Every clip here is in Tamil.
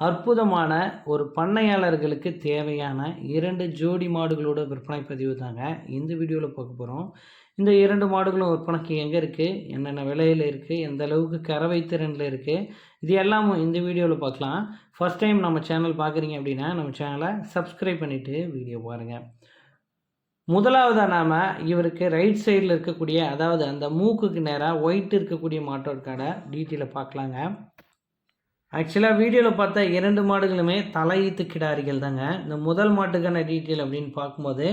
அற்புதமான ஒரு பண்ணையாளர்களுக்கு தேவையான இரண்டு ஜோடி மாடுகளோட விற்பனை பதிவு தாங்க இந்த வீடியோவில் பார்க்க போகிறோம் இந்த இரண்டு மாடுகளும் விற்பனைக்கு எங்கே இருக்குது என்னென்ன விலையில் இருக்குது எந்த அளவுக்கு கறவை திறனில் இருக்குது இது எல்லாமும் இந்த வீடியோவில் பார்க்கலாம். ஃபஸ்ட் டைம் நம்ம சேனல் பார்க்குறீங்க அப்படின்னா நம்ம சேனலை சப்ஸ்கிரைப் பண்ணிவிட்டு வீடியோ பாருங்கள் முதலாவதாக நாம் இவருக்கு ரைட் சைடில் இருக்கக்கூடிய அதாவது அந்த மூக்குக்கு நேராக ஒயிட் இருக்கக்கூடிய மாட்டோருக்கான டீட்டெயிலை பார்க்கலாங்க. ஆக்சுவலாக வீடியோவில் பார்த்தா இரண்டு மாடுகளுமே தலையீத்து கிடாரிகள் தாங்க இந்த முதல் மாட்டுக்கான டீட்டெயில் அப்படின்னு பார்க்கும்போது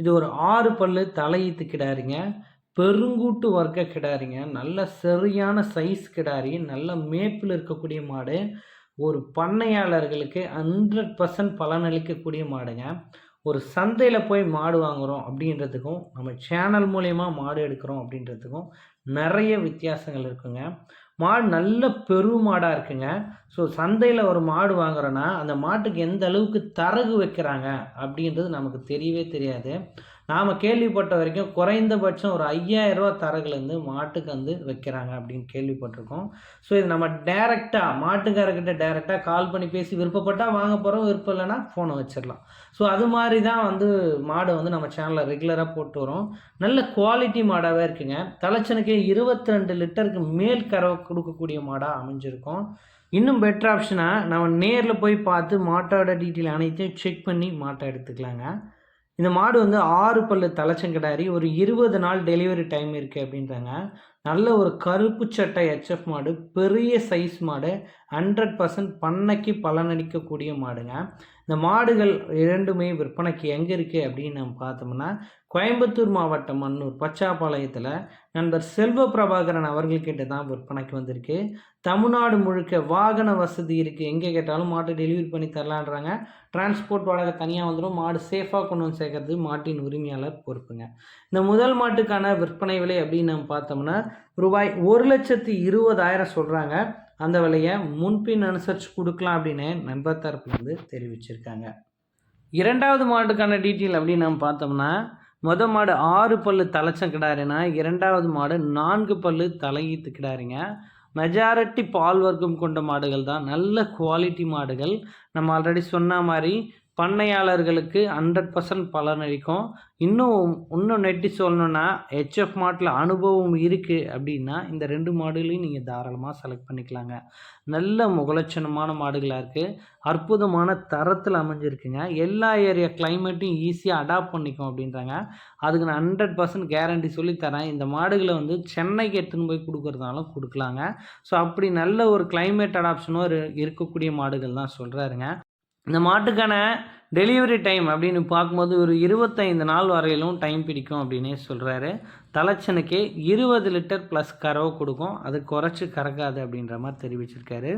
இது ஒரு ஆறு பல்லு தலையீத்து கிடாரிங்க. பெருங்கூட்டு வர்க்க கிடாரிங்க. நல்ல சரியான சைஸ் கிடாரி நல்ல மேப்பில் இருக்கக்கூடிய மாடு. ஒரு பண்ணையாளர்களுக்கு ஹண்ட்ரட் பர்சன்ட் பலனளிக்கக்கூடிய மாடுங்க. ஒரு சந்தையில் போய் மாடு வாங்குகிறோம் அப்படின்றதுக்கும் நம்ம சேனல் மூலயமா மாடு எடுக்கிறோம் அப்படின்றதுக்கும் நிறைய வித்தியாசங்கள் இருக்குங்க. மாடு நல்ல பெரு மாடாக இருக்குங்க. ஸோ சந்தையில் ஒரு மாடு வாங்குறோன்னா அந்த மாட்டுக்கு எந்த அளவுக்கு தரகு வைக்கிறாங்க அப்படின்றது நமக்கு தெரியவே தெரியாது. நாம் கேள்விப்பட்ட வரைக்கும் குறைந்தபட்சம் ஒரு ஐயாயிரரூவா தரகுலேருந்து மாட்டுக்கு வந்து வைக்கிறாங்க அப்படின்னு கேள்விப்பட்டிருக்கோம். ஸோ இது நம்ம டேரெக்டாக மாட்டுக்காரர்கிட்ட டேரெக்டாக கால் பண்ணி பேசி விருப்பப்பட்டால் வாங்க போகிறோம் விருப்பம் இல்லைன்னா ஃபோனை வச்சிடலாம். ஸோ அது மாதிரி தான் வந்து மாடு வந்து நம்ம சேனலில் ரெகுலராக போட்டு வரோம். நல்ல குவாலிட்டி மாடாகவே இருக்குங்க. தலைச்சனுக்கே இருபத்தி ரெண்டு லிட்டருக்கு மேல் கறவை கொடுக்கக்கூடிய மாடாக அமைஞ்சிருக்கும். இன்னும் பெட்டர் ஆப்ஷனாக நம்ம நேரில் போய் பார்த்து மாட்டோட டீட்டெயில் அனைத்தையும் செக் பண்ணி மாட்டை எடுத்துக்கலாங்க. இந்த மாடு வந்து ஆறு பல்லு தலைச்சங்கடாரி ஒரு இருபது நாள் டெலிவரி டைம் இருக்குது அப்படின்றாங்க. நல்ல ஒரு கருப்பு சட்டை ஹெச்எஃப் மாடு பெரிய சைஸ் மாடு ஹண்ட்ரட் பர்சன்ட் பண்ணைக்கு பலனளிக்கக்கூடிய மாடுங்க. இந்த மாடுகள் இரண்டுமே விற்பனைக்கு எங்கே இருக்குது அப்படின்னு நம்ம பார்த்தோம்னா கோயம்புத்தூர் மாவட்டம் மன்னூர் பச்சாப்பாளையத்தில் நண்பர் செல்வ பிரபாகரன் அவர்கள்கிட்ட தான் விற்பனைக்கு வந்திருக்கு. தமிழ்நாடு முழுக்க வாகன வசதி இருக்குது எங்கே கேட்டாலும் மாட்டை டெலிவரி பண்ணி தரலான்றாங்க. டிரான்ஸ்போர்ட் வாடகை தனியாக வந்துடும் மாடு சேஃபாக கொண்டு வந்து சேர்க்கறது மாட்டின் உரிமையாளர் பொறுப்புங்க. இந்த முதல் மாட்டுக்கான விற்பனை விலை அப்படின்னு நம்ம பார்த்தோம்னா ரூபாய் ஒரு லட்சத்தி இருபதாயிரம் சொல்கிறாங்க அந்த விலையை முன்பின் அனுசரித்து கொடுக்கலாம் அப்படின்னு நண்பர் தரப்புலேருந்து தெரிவிச்சிருக்காங்க. இரண்டாவது மாடுக்கான டீட்டெயில் அப்படின்னு நம்ம பார்த்தோம்னா மொதல் மாடு ஆறு பல்லு தலைச்சம் கிடாருன்னா இரண்டாவது மாடு நான்கு பல்லு தலையீத்து கிடாருங்க. மெஜாரிட்டி பால் வர்க்கம் கொண்ட மாடுகள் தான். நல்ல குவாலிட்டி மாடுகள். நம்ம ஆல்ரெடி சொன்ன மாதிரி பண்ணையாளர்களுக்கு ஹண்ட்ரட் பர்சன்ட் பலனளிக்கும் இன்னும் இன்னும் நெட்டி சொல்லணுன்னா ஹெச்எஃப் மாட்டில் அனுபவம் இருக்குது அப்படின்னா இந்த ரெண்டு மாடுகளையும் நீங்கள் தாராளமாக செலக்ட் பண்ணிக்கலாங்க. நல்ல முகலட்சணமான மாடுகளாக இருக்குது அற்புதமான தரத்தில் அமைஞ்சிருக்குங்க. எல்லா ஏரியா கிளைமேட்டையும் ஈஸியாக அடாப்ட் பண்ணிக்கும் அப்படின்றாங்க. அதுக்கு நான் ஹண்ட்ரட் பர்சன்ட் கேரண்டி சொல்லி தரேன் இந்த மாடுகளை வந்து சென்னைக்கு எடுத்துன்னு போய் கொடுக்குறதுனாலும் கொடுக்கலாங்க. ஸோ அப்படி நல்ல ஒரு கிளைமேட் அடாப்ஷனும் இருக்கக்கூடிய மாடுகள் தான் சொல்கிறாருங்க இந்த மாட்டுக்கான டெலிவரி டைம் அப்படின்னு பார்க்கும்போது ஒரு இருபத்தைந்து நாள் வரையிலும் டைம் பிடிக்கும் அப்படின்னே சொல்கிறாரு தலைச்சனுக்கு இருபது லிட்டர் ப்ளஸ் கறவை கொடுக்கும். அது குறைச்சி கறக்காது அப்படின்ற மாதிரி தெரிவிச்சிருக்காரு.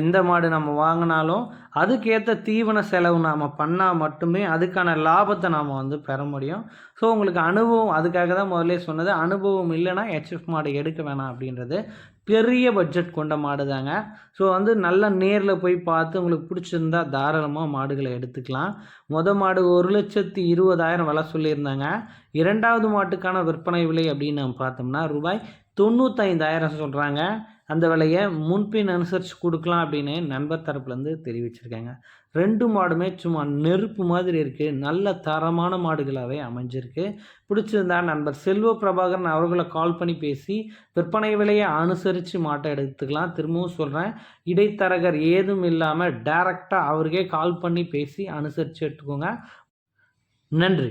எந்த மாடு நம்ம வாங்கினாலும் அதுக்கேற்ற தீவன செலவு நாம் பண்ணால் மட்டுமே அதுக்கான லாபத்தை நாம் வந்து பெற முடியும். ஸோ உங்களுக்கு அனுபவம் அதுக்காக தான் முதல்ல சொன்னது அனுபவம் இல்லைன்னா ஹெச்எஃப் மாடு எடுக்க வேணாம் அப்படின்றது பெரிய பட்ஜெட் கொண்ட மாடு தாங்க ஸோ வந்து நல்லா நேரில் போய் பார்த்து உங்களுக்கு பிடிச்சிருந்தா தாராளமாக மாடுகளை எடுத்துக்கலாம். மொத மாடு ஒரு லட்சத்தி இருபதாயிரம் விலை சொல்லியிருந்தாங்க. இரண்டாவது மாட்டுக்கான விற்பனை விலை அப்படின்னு நம்ம பார்த்தோம்னா ரூபாய் தொண்ணூத்தைந்தாயிரம் சொல்கிறாங்க அந்த விலையை முன்பின் அனுசரித்து கொடுக்கலாம் அப்படின்னு நண்பர் தரப்புலேருந்து தெரிவிச்சிருக்காங்க. ரெண்டு மாடுமே சும்மா நெருப்பு மாதிரி இருக்குது நல்ல தரமான மாடுகளாகவே அமைஞ்சிருக்கு. பிடிச்சிருந்தா நண்பர் செல்வ பிரபாகரன் அவர்களை கால் பண்ணி பேசி விற்பனை விலையை அனுசரித்து மாட்டை எடுத்துக்கலாம். திரும்பவும் சொல்கிறேன் இடைத்தரகர் ஏதும் இல்லாமல் டைரெக்டாக அவருக்கே கால் பண்ணி பேசி அனுசரித்து எடுத்துக்கோங்க. நன்றி.